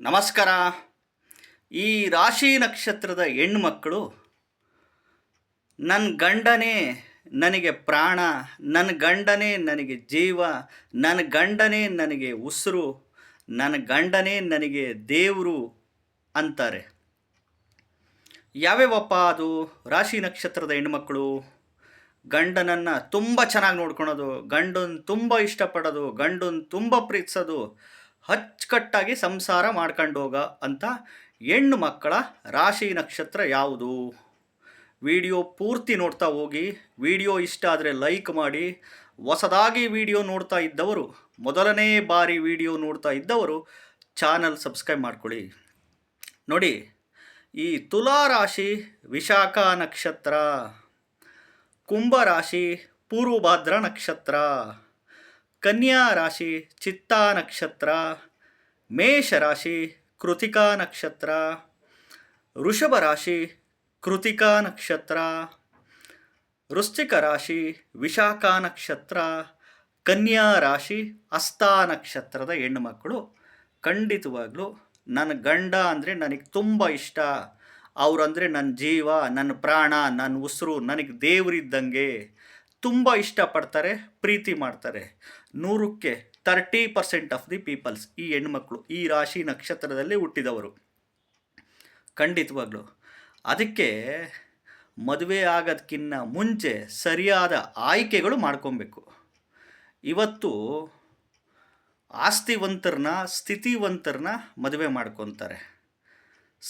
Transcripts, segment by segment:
ನಮಸ್ಕಾರ. ಈ ರಾಶಿ ನಕ್ಷತ್ರದ ಹೆಣ್ಮಕ್ಕಳು ನನ್ನ ಗಂಡನೇ ನನಗೆ ಪ್ರಾಣ ನನ್ನ ಗಂಡನೇ ನನಗೆ ಜೀವ ನನ್ನ ಗಂಡನೇ ನನಗೆ ಉಸಿರು ನನ್ನ ಗಂಡನೇ ನನಗೆ ದೇವರು ಅಂತಾರೆ. ಯಾವ್ಯಾವಪ್ಪ ಅದು ರಾಶಿ ನಕ್ಷತ್ರದ ಹೆಣ್ಮಕ್ಕಳು ಗಂಡನನ್ನು ತುಂಬ ಚೆನ್ನಾಗಿ ನೋಡ್ಕೊಳೋದು, ಗಂಡನ ತುಂಬ ಇಷ್ಟಪಡೋದು, ಗಂಡನ ತುಂಬ ಪ್ರೀತಿಸೋದು ಅಚ್ಚುಕಟ್ಟಾಗಿ ಸಂಸಾರ ಮಾಡ್ಕೊಂಡು ಹೋಗ ಅಂತ ಹೆಣ್ಣು ಮಕ್ಕಳ ರಾಶಿ ನಕ್ಷತ್ರ ಯಾವುದು? ವಿಡಿಯೋ ಪೂರ್ತಿ ನೋಡ್ತಾ ಹೋಗಿ, ವಿಡಿಯೋ ಇಷ್ಟ ಆದರೆ ಲೈಕ್ ಮಾಡಿ. ಹೊಸದಾಗಿ ವಿಡಿಯೋ ನೋಡ್ತಾ ಇದ್ದವರು, ಮೊದಲನೇ ಬಾರಿ ವಿಡಿಯೋ ನೋಡ್ತಾ ಇದ್ದವರು ಚಾನಲ್ ಸಬ್ಸ್ಕ್ರೈಬ್ ಮಾಡ್ಕೊಳ್ಳಿ. ನೋಡಿ, ಈ ತುಲಾ ರಾಶಿ, ವಿಶಾಖ ನಕ್ಷತ್ರ, ಕುಂಭ ರಾಶಿ, ಪೂರ್ವಭಾದ್ರ ನಕ್ಷತ್ರ. ಕನ್ಯಾ ರಾಶಿ, ಚಿತ್ತಾ ನಕ್ಷತ್ರ, ಮೇಷ ರಾಶಿ, ಕೃತಿಕಾ ನಕ್ಷತ್ರ, ವೃಷಭ ರಾಶಿ, ಕೃತಿಕಾ ನಕ್ಷತ್ರ, ವೃಶ್ಚಿಕ ರಾಶಿ, ವಿಶಾಖ ನಕ್ಷತ್ರ, ಕನ್ಯಾ ರಾಶಿ ಹಸ್ತಾ ನಕ್ಷತ್ರದ ಹೆಣ್ಣುಮಕ್ಕಳು ಖಂಡಿತವಾಗಲೂ ನನ್ನ ಗಂಡ ಅಂದರೆ ನನಗೆ ತುಂಬ ಇಷ್ಟ. ಅವರಂದರೆ ನನ್ನ ಜೀವ ನನ್ನ ಪ್ರಾಣ ನನ್ನ ಉಸಿರು, ನನಗೆ ದೇವರಿದ್ದಂಗೆ ತುಂಬ ಇಷ್ಟಪಡ್ತಾರೆ, ಪ್ರೀತಿ ಮಾಡ್ತಾರೆ. ನೂರಕ್ಕೆ thirty percent of the peoples ಈ ಹೆಣ್ಮಕ್ಳು, ಈ ರಾಶಿ ನಕ್ಷತ್ರದಲ್ಲಿ ಹುಟ್ಟಿದವರು. ಖಂಡಿತವಾಗ್ಲು. ಅದಕ್ಕೆ ಮದುವೆ ಆಗೋದಕ್ಕಿಂತ ಮುಂಚೆ ಸರಿಯಾದ ಆಯ್ಕೆಗಳು ಮಾಡ್ಕೊಬೇಕು. ಇವತ್ತು ಆಸ್ತಿವಂತರನ್ನ, ಸ್ಥಿತಿವಂತರನ್ನ ಮದುವೆ ಮಾಡ್ಕೊತಾರೆ.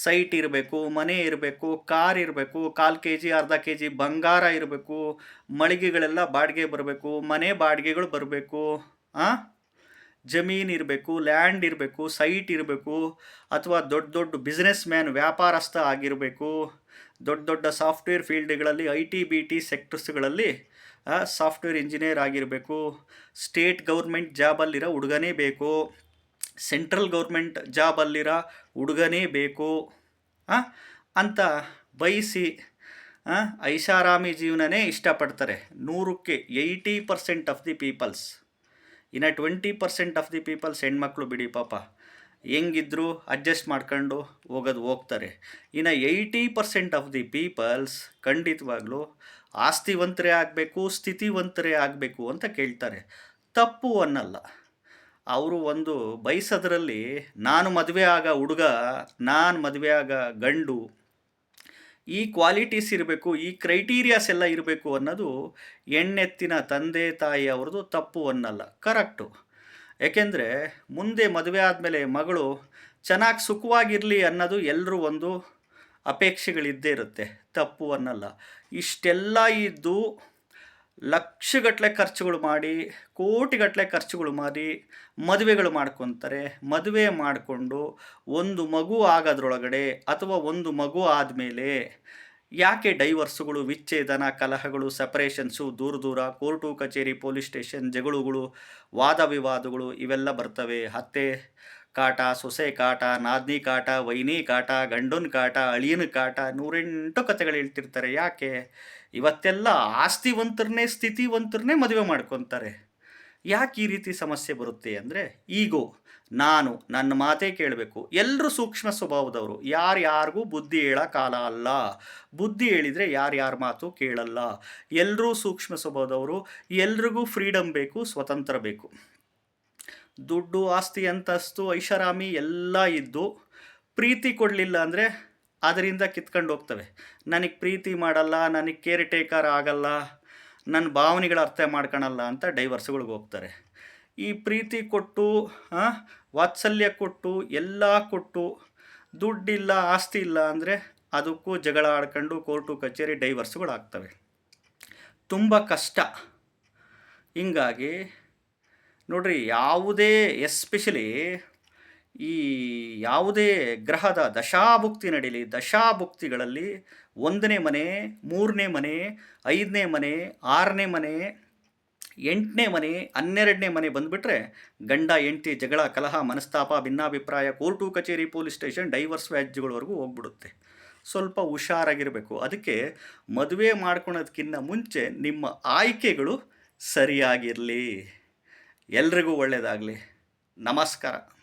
ಸೈಟ್ ಇರಬೇಕು, ಮನೆ ಇರಬೇಕು, ಕಾರ್ ಇರಬೇಕು, ಕಾಲು ಕೆ ಜಿ ಅರ್ಧ ಕೆ ಜಿ ಬಂಗಾರ ಇರಬೇಕು, ಮಳಿಗೆಗಳೆಲ್ಲ ಬಾಡಿಗೆ ಬರಬೇಕು, ಮನೆ ಬಾಡಿಗೆಗಳು ಬರಬೇಕು ಹಾಂ ಜಮೀನು ಇರಬೇಕು, ಲ್ಯಾಂಡ್ ಇರಬೇಕು, ಸೈಟ್ ಇರಬೇಕು, ಅಥವಾ ದೊಡ್ಡ ದೊಡ್ಡ ಬಿಸ್ನೆಸ್ ಮ್ಯಾನ್ ವ್ಯಾಪಾರಸ್ಥ ಆಗಿರಬೇಕು, ದೊಡ್ಡ ದೊಡ್ಡ ಸಾಫ್ಟ್ವೇರ್ ಫೀಲ್ಡ್ಗಳಲ್ಲಿ ಐ ಟಿ ಬಿ ಟಿ ಸೆಕ್ಟರ್ಸ್ಗಳಲ್ಲಿ ಸಾಫ್ಟ್ವೇರ್ ಇಂಜಿನಿಯರ್ ಆಗಿರಬೇಕು ಸ್ಟೇಟ್ ಗೌರ್ಮೆಂಟ್ ಜಾಬಲ್ಲಿರೋ ಹುಡುಗನೇ ಬೇಕು. ಸೆಂಟ್ರಲ್ ಗೌರ್ಮೆಂಟ್ ಜಾಬಲ್ಲಿರೋ ಹುಡುಗನೇ ಬೇಕು ಅಂತ ಬಯಸಿ ಐಷಾರಾಮಿ ಜೀವನನೇ ಇಷ್ಟಪಡ್ತಾರೆ. ನೂರಕ್ಕೆ eighty percent of the peoples. ಇನ್ನು twenty percent of the peoples ಹೆಣ್ಮಕ್ಳು ಬಿಡಿ ಪಾಪ. ಹೆಂಗಿದ್ರು ಅಡ್ಜಸ್ಟ್ ಮಾಡ್ಕೊಂಡು ಹೋಗೋದು ಹೋಗ್ತಾರೆ. ಇನ್ನು eighty percent of the peoples ಖಂಡಿತವಾಗ್ಲೂ ಆಸ್ತಿವಂತರೇ ಆಗಬೇಕು, ಸ್ಥಿತಿವಂತರೇ ಆಗಬೇಕು ಅಂತ ಕೇಳ್ತಾರೆ. ತಪ್ಪು ಅನ್ನಲ್ಲ. ಅವರು ಒಂದು ಬಯಸೋದ್ರಲ್ಲಿ ನಾನು ಮದುವೆ ಆಗ ಹುಡುಗ, ನಾನು ಮದುವೆ ಆಗ ಗಂಡು, ಈ ಕ್ವಾಲಿಟೀಸ್ ಇರಬೇಕು, ಈ ಕ್ರೈಟೀರಿಯಾಸ್ ಎಲ್ಲ ಇರಬೇಕು ಅನ್ನೋದು ಹೆಣ್ಣೆತ್ತಿನ ತಂದೆ, ತಾಯಿ ಅವ್ರದ್ದು ತಪ್ಪು ಅನ್ನಲ್ಲ, ಕರೆಕ್ಟು. ಏಕೆಂದರೆ ಮುಂದೆ ಮದುವೆ ಆದಮೇಲೆ ಮಗಳು ಚೆನ್ನಾಗಿ ಸುಖವಾಗಿರಲಿ ಅನ್ನೋದು ಎಲ್ಲರೂ ಒಂದು ಅಪೇಕ್ಷೆಗಳಿದ್ದೇ ಇರುತ್ತೆ, ತಪ್ಪು ಅನ್ನಲ್ಲ. ಇಷ್ಟೆಲ್ಲ ಇದ್ದು ಲಕ್ಷಗಟ್ಟಲೆ ಖರ್ಚುಗಳು ಮಾಡಿ, ಕೋಟಿಗಟ್ಟಲೆ ಖರ್ಚುಗಳು ಮಾಡಿ ಮದುವೆಗಳು ಮಾಡ್ಕೊತಾರೆ. ಮದುವೆ ಮಾಡಿಕೊಂಡು ಒಂದು ಮಗು ಆಗೋದ್ರೊಳಗಡೆ ಅಥವಾ ಒಂದು ಮಗು ಆದಮೇಲೆ ಯಾಕೆ ಡೈವರ್ಸುಗಳು, ವಿಚ್ಛೇದನ, ಕಲಹಗಳು, ಸಪರೇಷನ್ಸು, ದೂರ ದೂರ, ಕೋರ್ಟು, ಕಚೇರಿ, ಪೊಲೀಸ್ ಸ್ಟೇಷನ್ ಜಗಳುಗಳು ವಾದ ವಿವಾದಗಳು ಇವೆಲ್ಲ ಬರ್ತವೆ. ಅತ್ತೆ ಕಾಟ, ಸೊಸೆ ಕಾಟ, ನಾದ್ನಿ ಕಾಟ, ವೈನಿ ಕಾಟ, ಗಂಡನ ಕಾಟ, ಅಳಿಯನ ಕಾಟ ನೂರೆಂಟು ಕಥೆಗಳು ಹೇಳ್ತಿರ್ತಾರೆ. ಯಾಕೆ? ಇವತ್ತೆಲ್ಲ ಆಸ್ತಿವಂತರನ್ನೇ, ಸ್ಥಿತಿವಂತರನ್ನೇ ಮದುವೆ ಮಾಡ್ಕೊತಾರೆ. ಯಾಕೆ ಈ ರೀತಿ ಸಮಸ್ಯೆ ಬರುತ್ತೆ ಅಂದರೆ, ಈಗೋ, ನಾನು ನನ್ನ ಮಾತೇ ಕೇಳಬೇಕು. ಎಲ್ಲರೂ ಸೂಕ್ಷ್ಮ ಸ್ವಭಾವದವರು. ಯಾರ್ಯಾರಿಗೂ ಬುದ್ಧಿ ಹೇಳೋ ಕಾಲ ಅಲ್ಲ. ಬುದ್ಧಿ ಹೇಳಿದರೆ ಯಾರ್ಯಾರ ಮಾತು ಕೇಳಲ್ಲ. ಎಲ್ಲರೂ ಸೂಕ್ಷ್ಮ ಸ್ವಭಾವದವರು. ಎಲ್ರಿಗೂ ಫ್ರೀಡಮ್ ಬೇಕು, ಸ್ವತಂತ್ರ ಬೇಕು. ದುಡ್ಡು, ಆಸ್ತಿ, ಅಂತಸ್ತು, ಐಷಾರಾಮಿ ಎಲ್ಲ ಇದ್ದು ಪ್ರೀತಿ ಕೊಡಲಿಲ್ಲ ಅಂದರೆ ಅದರಿಂದ ಕಿತ್ಕೊಂಡು ಹೋಗ್ತವೆ. ನನಗೆ ಪ್ರೀತಿ ಮಾಡಲ್ಲ, ನನಗೆ ಕೇರ್ ಟೇಕರ್ ಆಗಲ್ಲ ನನ್ನ ಭಾವನೆಗಳು ಅರ್ಥ ಮಾಡ್ಕೊಳಲ್ಲ ಅಂತ ಡೈವರ್ಸ್ಗಳಿಗೆ ಹೋಗ್ತಾರೆ. ಈ ಪ್ರೀತಿ ಕೊಟ್ಟು ವಾತ್ಸಲ್ಯ ಕೊಟ್ಟು, ಎಲ್ಲ ಕೊಟ್ಟು ದುಡ್ಡಿಲ್ಲ, ಆಸ್ತಿ ಇಲ್ಲ ಅಂದರೆ ಅದಕ್ಕೂ ಜಗಳ ಆಡ್ಕೊಂಡು ಕೋರ್ಟು, ಕಚೇರಿ ಡೈವರ್ಸ್ಗಳಾಗ್ತವೆ ತುಂಬ ಕಷ್ಟ. ಹಿಂಗಾಗಿ ನೋಡ್ರಿ, ಯಾವುದೇ ಎಸ್ಪೆಷಲಿ ಈ ಯಾವುದೇ ಗ್ರಹದ ದಶಾಭುಕ್ತಿ ನಡೀಲಿ, ದಶಾಭುಕ್ತಿಗಳಲ್ಲಿ ಒಂದನೇ ಮನೆ, ಮೂರನೇ ಮನೆ, ಐದನೇ ಮನೆ, ಆರನೇ ಮನೆ, ಎಂಟನೇ ಮನೆ, ಹನ್ನೆರಡನೇ ಮನೆ ಬಂದುಬಿಟ್ರೆ ಗಂಡ ಎಂಟಿ ಜಗಳ, ಕಲಹ, ಮನಸ್ತಾಪ, ಭಿನ್ನಾಭಿಪ್ರಾಯ, ಕೋರ್ಟು, ಕಚೇರಿ, ಪೊಲೀಸ್ ಸ್ಟೇಷನ್, ಡೈವರ್ಸ್ ವ್ಯಾಜ್ಯಗಳವರೆಗೂ ಹೋಗ್ಬಿಡುತ್ತೆ. ಸ್ವಲ್ಪ ಹುಷಾರಾಗಿರಬೇಕು. ಅದಕ್ಕೆ ಮದುವೆ ಮಾಡ್ಕೊಳೋದಕ್ಕಿಂತ ಮುಂಚೆ ನಿಮ್ಮ ಆಯ್ಕೆಗಳು ಸರಿಯಾಗಿರಲಿ. ಎಲ್ರಿಗೂ ಒಳ್ಳೆಯದಾಗಲಿ ನಮಸ್ಕಾರ.